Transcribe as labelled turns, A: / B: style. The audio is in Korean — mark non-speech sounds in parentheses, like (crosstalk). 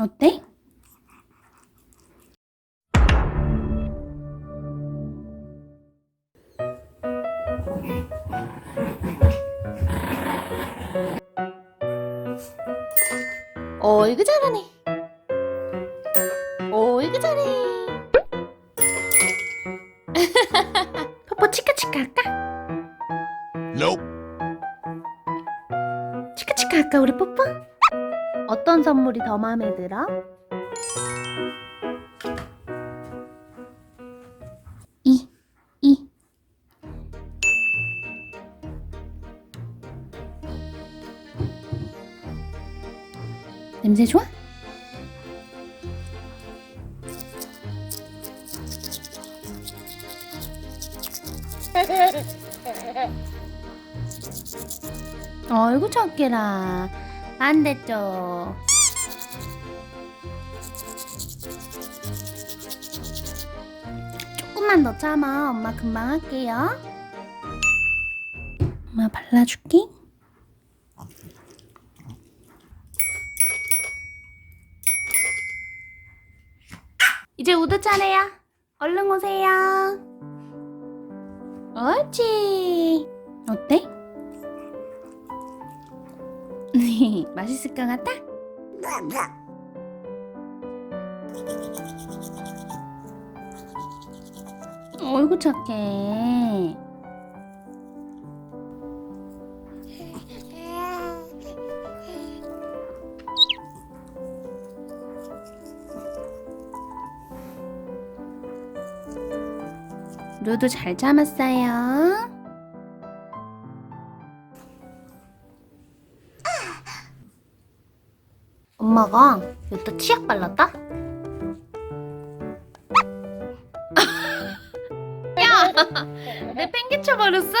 A: 어때? 어이구 잘하네. 어이구 잘해. (laughs) 뽀뽀 치카치카 할까?
B: Nope.
A: 치카치카 할까 우리 뽀뽀? 어떤 선물이 더 마음에 들어? 이, 이. 냄새 좋아? (laughs) 어이구 작게라 안 됐죠. 조금만 더 참아. 엄마 금방 할게요. 엄마 발라줄게. 이제 우드 차례야. 얼른 오세요. 옳지. 어때? (laughs) 맛있을 것 같아? 어이구 착해 루도 잘 참았어요 엄마가 여기다 치약 발랐다? 야! (laughs) 내 팽개쳐 버렸어?